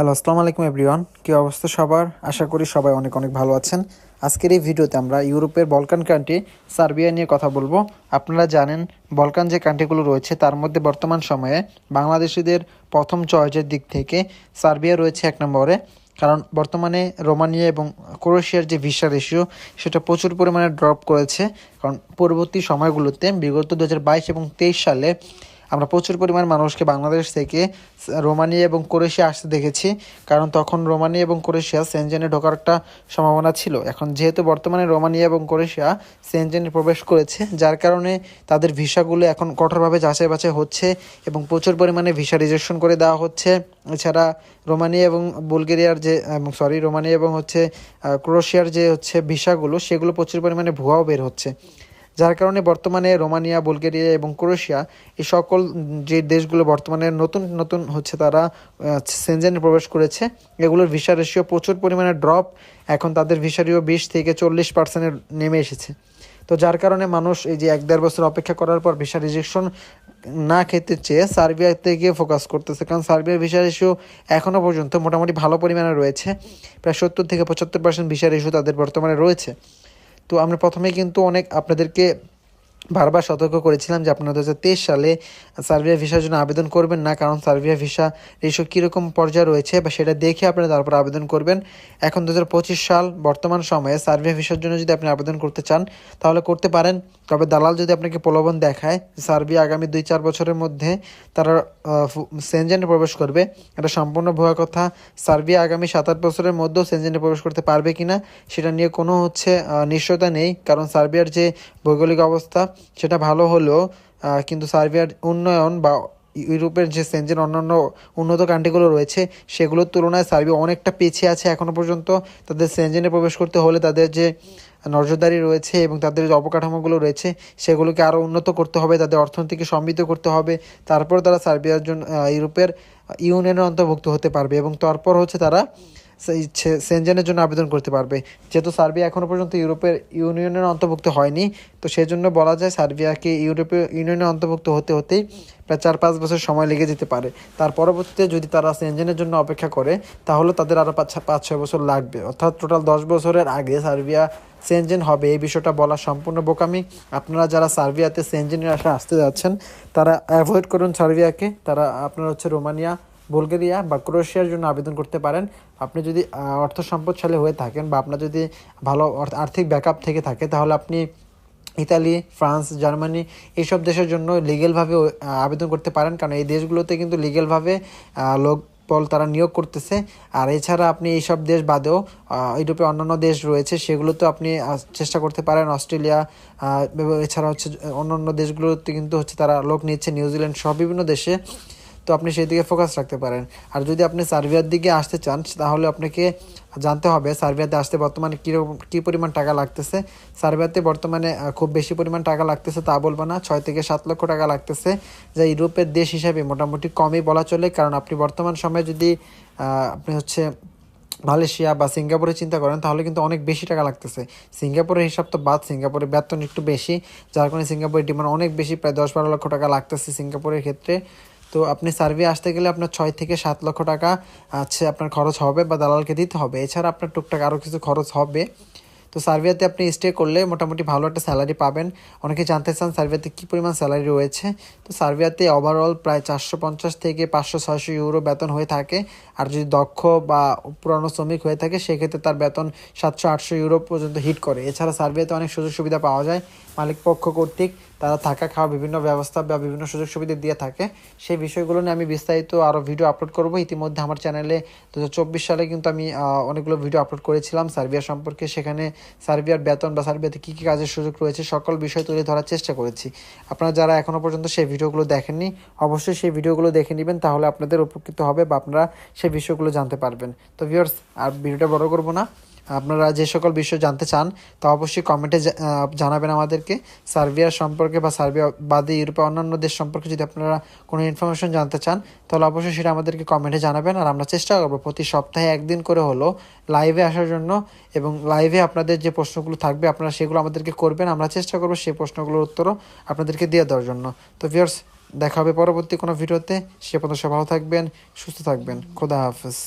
Hello আসসালামু আলাইকুম everyone কী অবস্থা সবার? আশা করি সবাই অনেক অনেক ভালো আছেন। আজকের এই ভিডিওতে আমরা ইউরোপের বলকান কান্ট্রি সার্বিয়া নিয়ে কথা বলব। আপনারা জানেন বলকান যে কান্ট্রিগুলো রয়েছে, তার মধ্যে বর্তমান সময়ে বাংলাদেশিদের প্রথম চয়েসের দিক থেকে সার্বিয়া রয়েছে এক নম্বরে। কারণ বর্তমানে রোমানিয়া এবং ক্রোয়েশিয়ার যে ভিসা রেশিও সেটা প্রচুর পরিমাণে ড্রপ করেছে। কারণ পরবর্তী সময়গুলোতে বিগত দু হাজার বাইশ এবং তেইশ সালে আমরা প্রচুর পরিমাণ মানুষকে বাংলাদেশ থেকে রোমানিয়া এবং ক্রোয়েশিয়া আসতে দেখেছি, কারণ তখন রোমানিয়া এবং ক্রোয়েশিয়া সেনজেনে ঢোকার একটা সম্ভাবনা ছিল। এখন যেহেতু বর্তমানে রোমানিয়া এবং ক্রোয়েশিয়া সেনজেনে প্রবেশ করেছে, যার কারণে তাদের ভিসাগুলো এখন কঠোরভাবে যাচাই বাছাই হচ্ছে এবং প্রচুর পরিমাণে ভিসা রিজেকশন করে দেওয়া হচ্ছে। এছাড়া রোমানিয়া এবং বুলগেরিয়ার যে সরি রোমানিয়া এবং হচ্ছে ক্রোয়েশিয়ার যে হচ্ছে ভিসাগুলো, সেগুলো প্রচুর পরিমাণে ভুয়াও বের হচ্ছে। যার কারণে বর্তমানে রোমানিয়া, বুলগেরিয়া এবং ক্রোয়েশিয়া এই সকল যে দেশগুলো বর্তমানে নতুন নতুন হচ্ছে তারা সেনজেনে প্রবেশ করেছে, এগুলোর ভিসা রেশিও প্রচুর পরিমাণে ড্রপ এখন তাদের ভিসারিও বিশ থেকে চল্লিশ পার্সেন্টের নেমে এসেছে। তো যার কারণে মানুষ এই যে এক দেড় বছর অপেক্ষা করার পর ভিসা রিজেকশন না খেতে চেয়ে সার্বিয়াতে গিয়ে ফোকাস করতেছে। কারণ সার্বিয়ার ভিসা রেশিও এখনও পর্যন্ত মোটামুটি ভালো পরিমাণে রয়েছে। প্রায় সত্তর থেকে পঁচাত্তর পার্সেন্ট ভিসা রেশিও তাদের বর্তমানে রয়েছে। তো আমরা প্রথমে কিন্তু অনেক আপনাদেরকে বারবার সতর্ক করেছিলাম যে আপনারা দু হাজার তেইশ সালে সার্বিয়া ভিসার জন্য আবেদন করবেন না, কারণ সার্বিয়া ভিসা রেশো কীরকম পর্যায়ে রয়েছে বা সেটা দেখে আপনারা তারপর আবেদন করবেন। এখন দু হাজার পঁচিশ সাল বর্তমান সময়ে সার্বিয়া ভিসার জন্য যদি আপনি আবেদন করতে চান, তাহলে করতে পারেন। তবে দালাল যদি আপনাকে প্রলোভন দেখায়, সার্বিয়া আগামী দুই চার বছরের মধ্যে তারা সেনজেনে প্রবেশ করবে। এটা সম্পূর্ণ ভুয়া কথা। সার্বিয়া আগামী সাত আট বছরের মধ্যেও সেনজেনে প্রবেশ করতে পারবে কিনা, সেটা নিয়ে কোনো হচ্ছে নিশ্চয়তা নেই। কারণ সার্বিয়ার যে ভৌগোলিক অবস্থা সেটা ভালো হলেও কিন্তু সার্বিয়ার উন্নয়ন বা ইউরোপের যে সেনজেন, অন্যান্য উন্নত কান্ট্রিগুলো রয়েছে, সেগুলোর তুলনায় সার্বিয়া অনেকটা পিছিয়ে আছে এখনও পর্যন্ত। তাদের সেনজেনে প্রবেশ করতে হলে তাদের যে নজরদারি রয়েছে এবং তাদের যে অবকাঠামোগুলো রয়েছে, সেগুলোকে আরও উন্নত করতে হবে, তাদের অর্থনীতিকে সমৃদ্ধ করতে হবে। তারপর তারা সার্বিয়ার জন্য ইউরোপের ইউনিয়নের অন্তর্ভুক্ত হতে পারবে এবং তারপর হচ্ছে তারা সেনজেনের জন্য আবেদন করতে পারবে। যেহেতু সার্বিয়া এখনও পর্যন্ত ইউরোপের ইউনিয়নের অন্তর্ভুক্ত হয়নি, তো সেজন্য বলা যায় সার্বিয়াকে ইউরোপীয় ইউনিয়নের অন্তর্ভুক্ত হতে হতেই প্রায় চার পাঁচ বছর সময় লেগে যেতে পারে। তার পরবর্তীতে যদি তারা সেনজেনের জন্য অপেক্ষা করে, তাহলে তাদের আরও পাঁচ পাঁচ ছয় বছর লাগবে। অর্থাৎ টোটাল দশ বছরের আগে সার্বিয়া সেনজেন হবে। এই বিষয়টা বলা সম্পূর্ণ বোকামি। আপনারা যারা সার্বিয়াতে সেনজেনের আশা আসতে যাচ্ছেন, তারা অ্যাভয়েড করুন সার্বিয়াকে। তারা আপনারা হচ্ছে রোমানিয়া বুলগেরিয়া বা ক্রোয়েশিয়ার জন্য আবেদন করতে পারেন। আপনি যদি অর্থ সম্পদশালী হয়ে থাকেন বা আপনার যদি ভালো আর্থিক ব্যাকআপ থেকে থাকে, তাহলে আপনি ইতালি, ফ্রান্স, জার্মানি এইসব দেশের জন্য লিগেলভাবে আবেদন করতে পারেন। কারণ এই দেশগুলোতে কিন্তু লিগেলভাবে লোক বল তারা নিয়োগ করতেছে। আর এছাড়া আপনি এইসব দেশ বাদেও ইউরোপে অন্যান্য দেশ রয়েছে, সেগুলোতে আপনি চেষ্টা করতে পারেন। অস্ট্রেলিয়া এছাড়া হচ্ছে অন্যান্য দেশগুলোতে কিন্তু হচ্ছে তারা লোক নিচ্ছে। নিউজিল্যান্ড সব বিভিন্ন দেশে। তো আপনি সেই দিকে ফোকাস রাখতে পারেন। আর যদি আপনি সার্ভিয়ার দিকে আসতে চান, তাহলে আপনাকে জানতে হবে সার্ভিয়াতে আসতে বর্তমানে কীরকম কী পরিমাণ টাকা লাগতেছে। সার্ভিয়াতে বর্তমানে খুব বেশি পরিমাণ টাকা লাগতেছে তা বলব না। ছয় থেকে সাত লক্ষ টাকা লাগতেছে, যা ইউরোপের দেশ হিসাবে মোটামুটি কমই বলা চলে। কারণ আপনি বর্তমান সময়ে যদি আপনি হচ্ছে মালয়েশিয়া বা সিঙ্গাপুরে চিন্তা করেন, তাহলে কিন্তু অনেক বেশি টাকা লাগতেছে। সিঙ্গাপুরের হিসাব তো বাদ, সিঙ্গাপুরের বেতন একটু বেশি। যার কারণে সিঙ্গাপুরের ডিমান্ড অনেক বেশি, প্রায় দশ বারো লক্ষ টাকা লাগতেছে সিঙ্গাপুরের ক্ষেত্রে। তো আপনি সার্ভে আসতে গেলে আপনার ছয় থেকে সাত লক্ষ টাকা আছে আপনার খরচ হবে বা দালালকে দিতে হবে। এছাড়া আপনার টুকটাক আরও কিছু খরচ হবে। তো সার্ভিয়াতে আপনি স্টে করলে মোটামুটি ভালো একটা স্যালারি পাবেন। অনেকে জানতে চান সার্ভিয়াতে কী পরিমাণ স্যালারি রয়েছে। তো সার্ভিয়াতে ওভারঅল প্রায় চারশো পঞ্চাশ থেকে পাঁচশো ছয়শো ইউরো বেতন হয়ে থাকে। আর যদি দক্ষ বা পুরানো শ্রমিক হয়ে থাকে, সেক্ষেত্রে তার বেতন সাতশো আটশো ইউরো পর্যন্ত হিট করে। এছাড়া সার্ভিয়াতে অনেক সুযোগ সুবিধা পাওয়া যায়। মালিক পক্ষ কর্তৃক তারা থাকা খাওয়া বিভিন্ন ব্যবস্থা বা বিভিন্ন সুযোগ সুবিধা দিয়ে থাকে। সেই বিষয়গুলো নিয়ে আমি বিস্তারিত আরও ভিডিও আপলোড করব। ইতিমধ্যে আমার চ্যানেলে দু হাজার চব্বিশ সালে কিন্তু আমি অনেকগুলো ভিডিও আপলোড করেছিলাম সার্বিয়া সম্পর্কে। সেখানে সার্বিয়ার বেতন বা সার্বিয়াতে কী কী কাজের সুযোগ রয়েছে, সকল বিষয় তুলে ধরার চেষ্টা করেছি। আপনারা যারা এখনও পর্যন্ত সেই ভিডিওগুলো দেখেননি, অবশ্যই সেই ভিডিওগুলো দেখে নেবেন, তাহলে আপনাদের উপকৃত হবে বা আপনারা সেই বিষয়গুলো জানতে পারবেন। তো ভিউয়ার্স আর ভিডিওটা বড় করব না। আপনারা যে সকল বিষয় জানতে চান, তা অবশ্যই কমেন্টে জানাবেন আমাদেরকে। সার্বিয়া সম্পর্কে বা সার্বিয়া বাদে ইউরোপে অন্যান্য দেশ সম্পর্কে যদি আপনারা কোনো ইনফরমেশন জানতে চান, তাহলে অবশ্যই সেটা আমাদেরকে কমেন্টে জানাবেন। আর আমরা চেষ্টা করব প্রতি সপ্তাহে একদিন করে হলো লাইভে আসার জন্য এবং লাইভে আপনাদের যে প্রশ্নগুলো থাকবে, আপনারা সেগুলো আমাদেরকে করবেন। আমরা চেষ্টা করব সেই প্রশ্নগুলোর উত্তরও আপনাদেরকে দিয়ে দেওয়ার জন্য। তো ভিউয়ার্স দেখা হবে পরবর্তী কোনো ভিডিওতে সে পর্যন্ত সব ভালো থাকবেন, সুস্থ থাকবেন। খোদা হাফেজ।